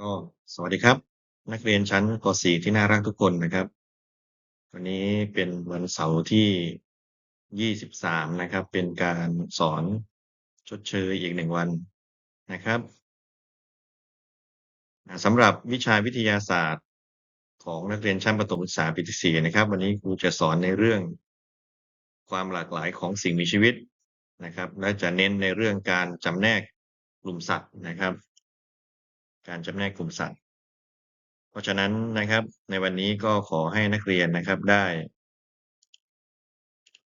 ก็สวัสดีครับ นักเรียนชั้นป .4 ที่น่ารักทุกคนนะครับ วันนี้เป็นวันเสาร์ที่ 23 นะครับ เป็นการสอนชดเชยอีกหนึ่งวันนะครับสำหรับวิชาวิทยาศาสตร์ของนักเรียนชั้นประถมศึกษาปีที่4นะครับ วันนี้ครูจะสอนในเรื่องความหลากหลายของสิ่งมีชีวิตนะครับ และจะเน้นในเรื่องการจำแนกกลุ่มสัตว์นะครับ การจำแนกกลุ่มสัตว์ เพราะฉะนั้นนะครับ ในวันนี้ก็ขอให้นักเรียนนะครับได้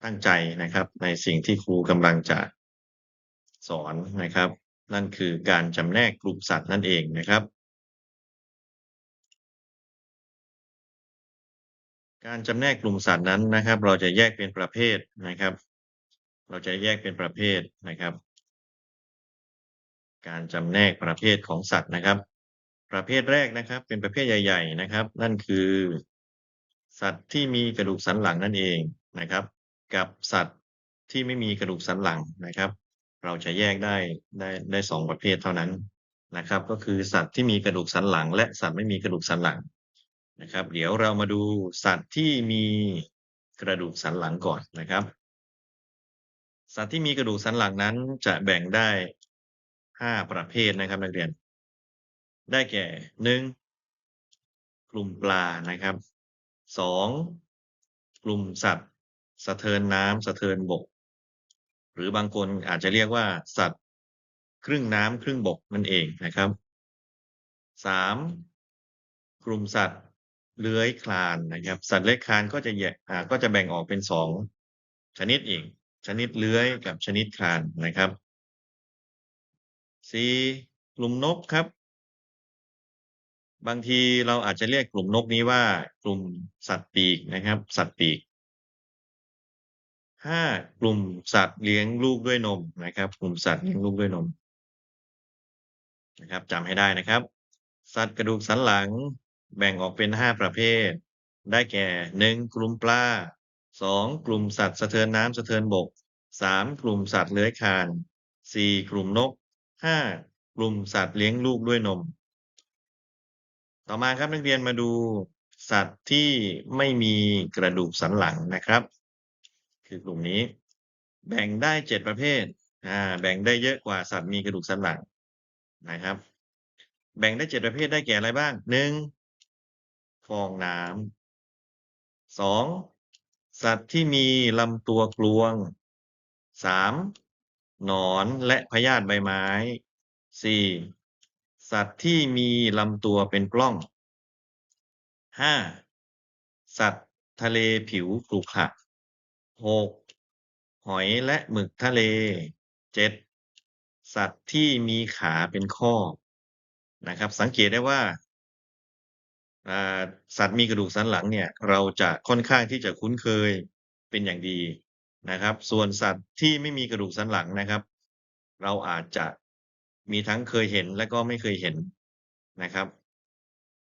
ตั้งใจนะครับ ในสิ่งที่ครูกำลังจะสอนนะครับ นั่นคือการจำแนกกลุ่มสัตว์นั่นเองนะครับ การจำแนกกลุ่มสัตว์นั้นนะครับ เราจะแยกเป็นประเภทนะครับ เราจะแยกเป็นประเภทนะครับ การจำแนกประเภทของสัตว์นะครับ ประเภทแรกนะครับ เป็นประเภทใหญ่ ๆ นะครับ นั่นคือ สัตว์ที่มีกระดูกสันหลังนั่นเองนะครับ กับสัตว์ที่ไม่มีกระดูกสันหลังนะครับ เราจะแยกได้ได้ได้สองประเภทเท่านั้นนะครับ ก็คือสัตว์ที่มีกระดูกสันหลัง และสัตว์ไม่มีกระดูกสันหลังนะครับ เดี๋ยวเรามาดูสัตว์ที่มีกระดูกสันหลังก่อนนะครับ สัตว์ที่มีกระดูกสันหลังนั้นจะแบ่งได้ ห้าประเภทนะครับนักเรียน ได้แก่หนึ่งกลุ่มปลานะครับสองกลุ่มสัตว์ สะเทินน้ำสะเทินบก หรือบางคนอาจจะเรียกว่าสัตว์ ครึ่งน้ำครึ่งบกนั่นเองนะครับสามกลุ่มสัตว์เลื้อยคลานนะครับ สัตว์เลื้อยคลานก็จะแยกอ่าก็จะแบ่งออกเป็นสองชนิดอีกชนิดเลื้อยกับชนิดคลานนะครับ สี่กลุ่มนกครับ บางทีเราอาจจะเรียกกลุ่มนกนี้ว่า กลุ่มสัตว์ปีกนะครับ สัตว์ปีกห้ากลุ่มสัตว์เลี้ยงลูกด้วยนมนะครับ กลุ่มสัตว์เลี้ยงลูกด้วยนมนะครับจำให้ได้นะครับ สัตว์กระดูกสันหลังแบ่งออกเป็นห้าประเภท ได้แก่หนึ่งกลุ่มปลาสองกลุ่มสัตว์สะเทินน้ำสะเทินบกสามกลุ่มสัตว์เลื้อยคลานสี่กลุ่มนก ห้ากลุ่มสัตว์เลี้ยงลูกด้วยนม ต่อมาครับนักเรียนมาดูสัตว์ที่ไม่มีกระดูกสันหลังนะครับ คือกลุ่มนี้ แบ่งได้เจ็ดประเภทอ่าแบ่งได้เยอะกว่าสัตว์มีกระดูกสันหลังนะครับ แบ่งได้เจ็ดประเภทได้แก่อะไรบ้างหนึ่งฟองน้ำสองสัตว์ที่มีลำตัวกลวงสาม หนอนและพยาธิใบไม้สี่สัตว์ที่มีลำตัวเป็นปล้องห้าสัตว์ทะเลผิวขรุขระหกหอยและหมึกทะเลเจ็ดสัตว์ที่มีขาเป็นข้อนะครับ สังเกตได้ว่าสัตว์มีกระดูกสันหลังเนี่ย เราจะค่อนข้างที่จะคุ้นเคยเป็นอย่างดี นะครับ ส่วนสัตว์ที่ไม่มีกระดูกสันหลังนะครับ เราอาจจะมีทั้งเคยเห็นและก็ไม่เคยเห็นนะครับ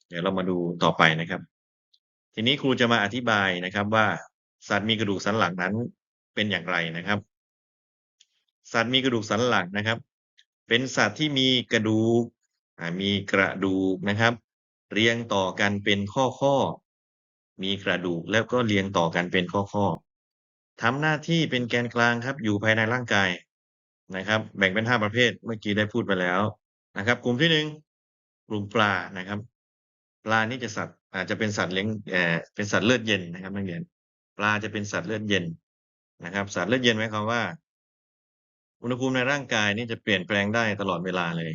เดี๋ยวเรามาดูต่อไปนะครับ ทีนี้ครูจะมาอธิบายนะครับว่าสัตว์มีกระดูกสันหลังนั้นเป็นอย่างไรนะครับ สัตว์มีกระดูกสันหลังนะครับ เป็นสัตว์ที่มีกระดูกมีกระดูกนะครับ เรียงต่อกันเป็นข้อข้อมีกระดูกแล้วก็เรียงต่อกันเป็นข้อข้อ ทำหน้าที่เป็นแกนกลางครับ อยู่ภายในร่างกายนะครับ แบ่งเป็นห้าประเภทเมื่อกี้ได้พูดไปแล้วนะครับ กลุ่มที่หนึ่งกลุ่มปลานะครับ ปลานี่จะสัตว์อาจจะเป็นสัตว์เลี้ยงเอ่อเป็นสัตว์เลือดเย็นนะครับนักเรียนปลาจะเป็นสัตว์เลือดเย็นนะครับ สัตว์เลือดเย็นหมายความว่า อุณหภูมิในร่างกายนี่จะเปลี่ยนแปลงได้ตลอดเวลาเลย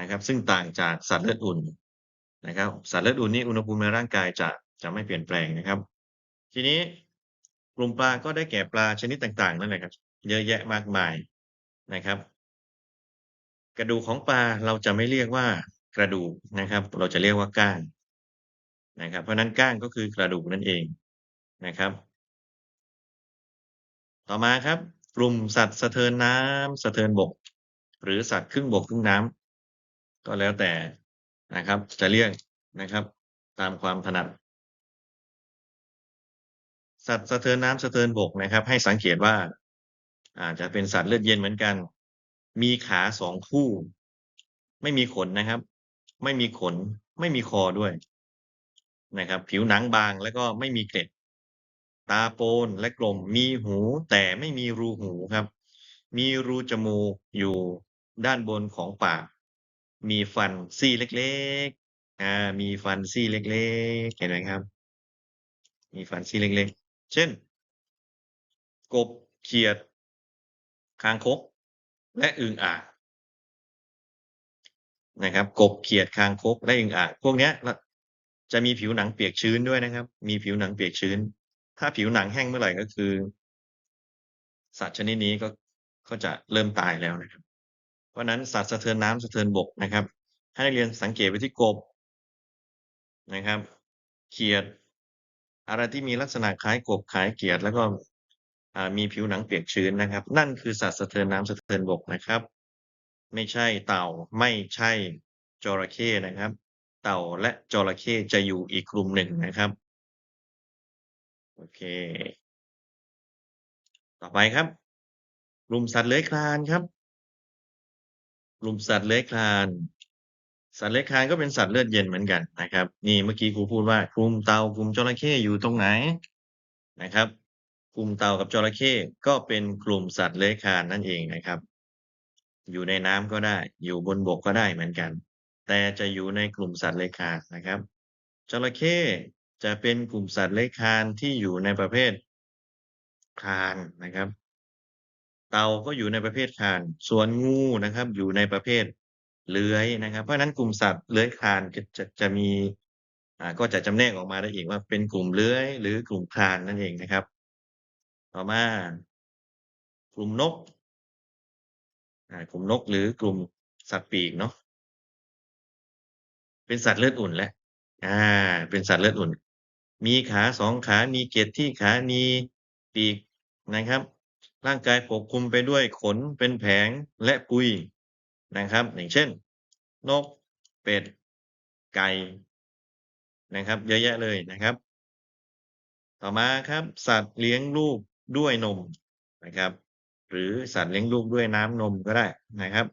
นะครับ ซึ่งต่างจากสัตว์เลือดอุ่นนะครับ สัตว์เลือดอุ่นนี่อุณหภูมิในร่างกายจะจะไม่เปลี่ยนแปลงนะครับ ทีนี้ กลุ่มปลาก็ได้แก่ปลาชนิดต่างๆนั่นแหละครับ เยอะแยะมากมายนะครับ กระดูกของปลาเราจะไม่เรียกว่ากระดูกนะครับ เราจะเรียกว่าก้างนะครับ เพราะนั้นก้างก็คือกระดูกนั่นเองนะครับ ต่อมาครับ กลุ่มสัตว์สะเทินน้ำสะเทินบก หรือสัตว์ครึ่งบกครึ่งน้ำก็แล้วแต่นะครับ จะเรียกนะครับ ตามความถนัด สัตว์สะเทินน้ำสะเทินบกนะครับ ให้สังเกตว่า อาจจะเป็นสัตว์เลือดเย็นเหมือนกัน มีขาสองคู่ ไม่มีขนนะครับ ไม่มีขน ไม่มีคอด้วยนะครับ ผิวหนังบางแล้วก็ไม่มีเกล็ด ตาโปนและกลมมีหูแต่ไม่มีรูหูครับ มีรูจมูกอยู่ด้านบนของปาก มีฟันซี่เล็กๆอามีฟันซี่เล็กๆ เห็นไหมครับ?มีฟันซี่เล็กๆ เช่น กบเขียด คางคก และอึ่งอ่างนะครับ กบเขียดคางคกและอึ่งอ่างพวกนี้จะมีผิวหนังเปียกชื้นด้วยนะครับ มีผิวหนังเปียกชื้น ถ้าผิวหนังแห้งเมื่อไหร่ก็คือ สัตว์ชนิดนี้ก็ก็จะเริ่มตายแล้วนะครับ เพราะฉะนั้นสัตว์สะเทือนน้ำสะเทือนบกนะครับ ให้นักเรียนสังเกตไปที่กบนะครับ เขียด อะไรที่มีลักษณะคล้ายกบคล้ายเขียด แล้วก็มีผิวหนังเปียกชื้นนะครับ นั่นคือสัตว์สะเทือนน้ำสะเทือนบกนะครับ ไม่ใช่เต่าไม่ใช่จระเข้นะครับ เต่าและจระเข้จะอยู่อีกกลุ่มหนึ่งนะครับโอเค ต่อไปครับ กลุ่มสัตว์เลื้อยคลานครับ กลุ่มสัตว์เลื้อยคลาน สัตว์เลื้อยคลานก็เป็นสัตว์เลือดเย็นเหมือนกันนะครับ นี่เมื่อกี้ครูพูดว่ากลุ่มเต่ากลุ่มจระเข้อยู่ตรงไหน?นะครับ กลุ่มเต่ากับจระเข้ก็เป็นกลุ่มสัตว์เลื้อยคลานนั่นเองนะครับ อยู่ในน้ำก็ได้ อยู่บนบกก็ได้เหมือนกัน แต่จะอยู่ในกลุ่มสัตว์เลื้อยคลานนะครับ จระเข้จะเป็นกลุ่มสัตว์เลื้อยคลานที่อยู่ในประเภทคลานนะครับ เต่าก็อยู่ในประเภทคลาน ส่วนงูนะครับ อยู่ในประเภท เลื้อยนะครับ เพราะฉะนั้นกลุ่มสัตว์เลื้อยคลานจะจะจะมีอ่าก็จะจำแนกออกมาได้อีกว่าเป็นกลุ่มเลื้อย หรือกลุ่มคลานนั่นเองนะครับ ต่อมากลุ่มนกอ่ากลุ่มนกหรือกลุ่มสัตว์ปีกเนาะเป็นสัตว์เลือดอุ่นแหล้วอาเป็นสัตว์เลือดอุ่น มีขา2ขา มีเกล็ดที่ขามีปีกนะครับ ร่างกายปกคลุมไปด้วยขนเป็นแผงและปุย นะครับ อย่างเช่น นก เป็ด ไก่ นะครับ เยอะแยะเลยนะครับ ต่อมาครับ สัตว์เลี้ยงลูกด้วยนมนะครับ หรือสัตว์เลี้ยงลูกด้วยน้ำนมก็ได้นะครับ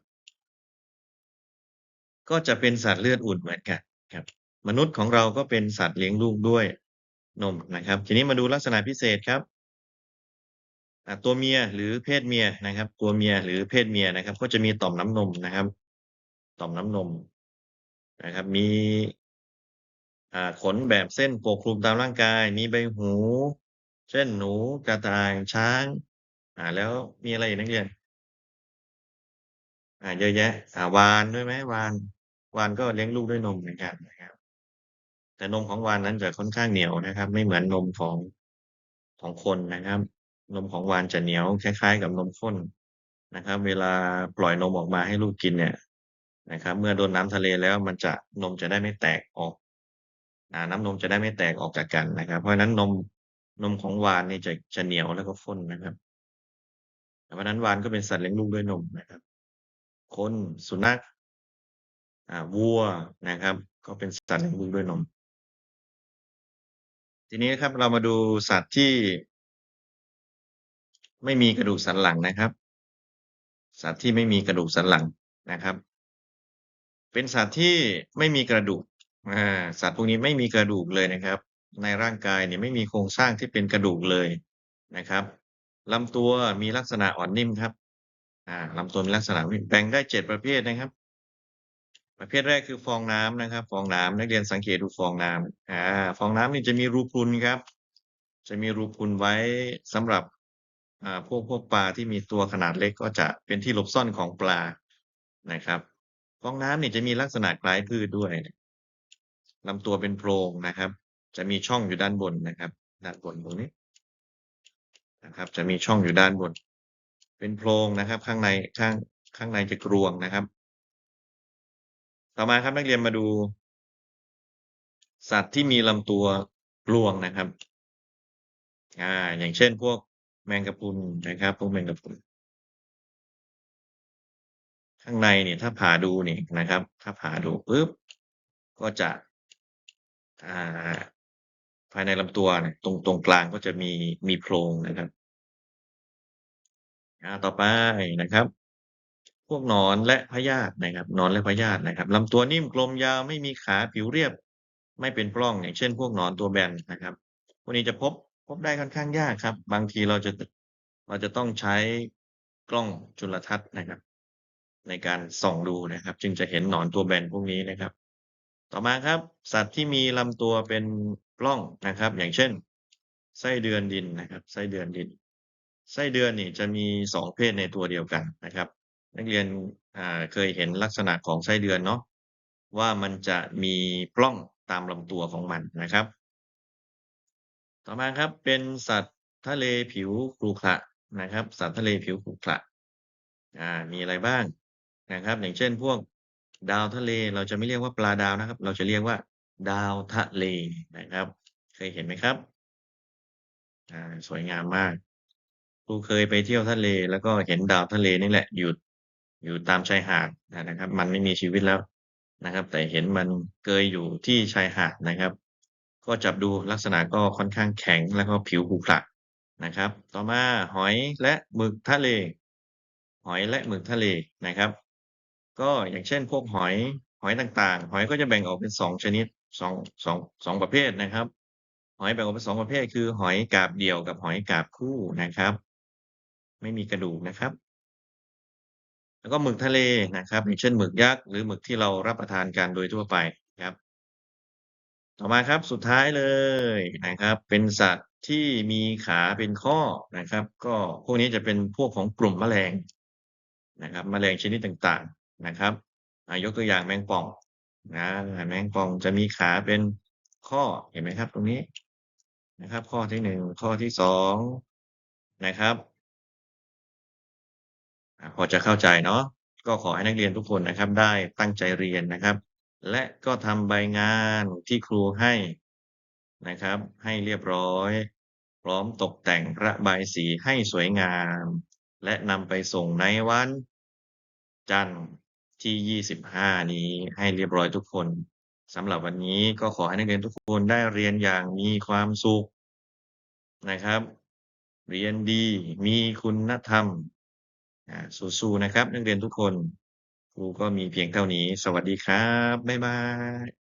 ก็จะเป็นสัตว์เลือดอุ่นเหมือนกันครับ มนุษย์ของเราก็เป็นสัตว์เลี้ยงลูกด้วยนมนะครับ ทีนี้มาดูลักษณะพิเศษครับ ตัวเมียหรือเพศเมียนะครับ ตัวเมียหรือเพศเมียนะครับ ก็จะมีต่อมน้ำนมนะครับ ต่อมน้ำนมนะครับ มีขนแบบเส้นปกคลุมตามร่างกาย มีใบหู เช่นหนูกระต่ายช้าง อ่า แล้วมีอะไรอีกนักเรียน?อ่าเยอะแยะ อ่าวาฬด้วยไหม?วาฬวาฬก็เลี้ยงลูกด้วยนมเหมือนกันนะครับ แต่นมของวาฬนั้นจะค่อนข้างเหนียวนะครับ ไม่เหมือนนมของของคนนะครับ นมของวาฬจะเหนียวคล้าย ๆ กับนมข้นนะครับ เวลาปล่อยนมออกมาให้ลูกกินเนี่ยนะครับ เมื่อโดนน้ำทะเลแล้วมันจะนมจะได้ไม่แตกออกน้ำนมจะได้ไม่แตกออกจากกันนะครับ เพราะฉะนั้นนมนมของวาฬนี่จะจะเหนียวแล้วก็ข้นนะครับเพราะฉะนั้นวาฬก็เป็นสัตว์เลี้ยงลูกด้วยนมนะครับ คนสุนัขอ่าวัวนะครับ ก็เป็นสัตว์เลี้ยงลูกด้วยนม ทีนี้ครับเรามาดูสัตว์ที่ ไม่มีกระดูกสันหลังนะครับ สัตว์ที่ไม่มีกระดูกสันหลังนะครับ เป็นสัตว์ที่ไม่มีกระดูกสัตว์พวกนี้ไม่มีกระดูกเลยนะครับ ในร่างกายเนี่ยไม่มีโครงสร้างที่เป็นกระดูกเลยนะครับลำตัวมีลักษณะอ่อนนิ่มครับลำตัวมีลักษณะแบ่งได้7ประเภทนะครับ ประเภทแรกคือฟองน้ำนะครับ ฟองน้ำนักเรียนสังเกตดูฟองน้ำอาฟองน้ำนี่จะมีรูพุนครับ จะมีรูพุนไว้สำหรับ อ่าพวกพวกปลาที่มีตัวขนาดเล็กก็จะเป็นที่หลบซ่อนของปลานะครับฟองน้ำนี่จะมีลักษณะคล้ายพืชด้วยลำตัวเป็นโพรงนะครับ จะมีช่องอยู่ด้านบนนะครับ ด้านบนตรงนี้นะครับ จะมีช่องอยู่ด้านบน เป็นโพรงนะครับ ข้างในข้างข้างในจะกรวงนะครับ ต่อมาครับนักเรียนมาดู สัตว์ที่มีลำตัวกรวงนะครับ อ่า อย่างเช่นพวก แมงกะพรุนนะครับพวกแมงกะพรุนข้างในเนี่ยถ้าผ่าดูเนี่ยนะครับ ถ้าผ่าดูปุ๊บก็จะอ่าภายในลำตัวเนี่ยตรงตรงกลางก็จะมีมีโพรงนะครับอาต่อไปนะครับ พวกหนอนและพยาธินะครับหนอนและพยาธินะครับลำตัวนิ่มกลมยาวไม่มีขาผิวเรียบ ไม่เป็นปล้องอย่างเช่น พวกหนอนตัวแบนนะครับพวกนี้จะพบ พบได้ค่อนข้างยากครับ บางทีเราจะ เราจะต้องใช้กล้องจุลทรรศน์นะครับ ในการส่องดูนะครับ จึงจะเห็นหนอนตัวแบนพวกนี้นะครับ ต่อมาครับ สัตว์ที่มีลำตัวเป็นปล้องนะครับ อย่างเช่น ไส้เดือนดินนะครับ ไส้เดือนดิน ไส้เดือนนี่จะมีสองเพศในตัวเดียวกันนะครับ นักเรียนเคยเห็นลักษณะของไส้เดือนเนาะว่ามันจะมีปล้องตามลำตัวของมันนะครับ ต่อมาครับเป็นสัตว์ทะเลผิวขรุขระนะครับ สัตว์ทะเลผิวขรุขระอ่ามีอะไรบ้างนะครับ อย่างเช่นพวกดาวทะเลเราจะไม่เรียกว่าปลาดาวนะครับ เราจะเรียกว่า ดาวทะเลนะครับ เคยเห็นไหมครับอ่าสวยงามมากครูเคยไปเที่ยวทะเล แล้วก็เห็นดาวทะเลนี่แหละอยู่อยู่ตามชายหาดนะครับ มันไม่มีชีวิตแล้วนะครับ แต่เห็นมันเกยอยู่ที่ชายหาดนะครับ ก็จับดูลักษณะก็ค่อนข้างแข็งแล้วก็ผิวขรุขระนะครับ ต่อมาหอยและหมึกทะเล หอยและหมึกทะเลนะครับ ก็อย่างเช่นพวกหอยหอยต่างๆ หอยก็จะแบ่งออกเป็นสองชนิดสองสองสองประเภทนะครับ หอยแบ่งออกเป็นสองประเภท คือ หอยกาบเดี่ยวกับหอยกาบคู่นะครับ ไม่มีกระดูกนะครับ แล้วก็หมึกทะเลนะครับ อย่างเช่นหมึกยักษ์หรือหมึกที่เรารับประทานกันโดยทั่วไปครับ ต่อมาครับสุดท้ายเลยนะครับ เป็นสัตว์ที่มีขาเป็นข้อนะครับ ก็พวกนี้จะเป็นพวกของกลุ่มแมลงนะครับแมลงชนิดต่างๆนะครับยกตัวอย่างแมงป่องนะแมงป่องจะมีขาเป็นข้อเห็นไหมครับ ตรงนี้นะครับ ข้อที่หนึ่งข้อที่สองนะครับพอจะเข้าใจเนาะก็ขอให้นักเรียนทุกคนนะครับ ได้ตั้งใจเรียนนะครับ และก็ทำใบงานที่ครูให้นะครับ ให้เรียบร้อย พร้อมตกแต่งระบายสีให้สวยงาม และนำไปส่งในวัน จันทร์ที่ 25 นี้ให้เรียบร้อยทุกคนสำหรับวันนี้ก็ขอให้นักเรียนทุกคนได้เรียนอย่างมีความสุขนะครับ เรียนดีมีคุณธรรมสู้ๆนะครับ นักเรียนทุกคน ครูก็มีเพียงเท่านี้ สวัสดีครับ บ๊ายบาย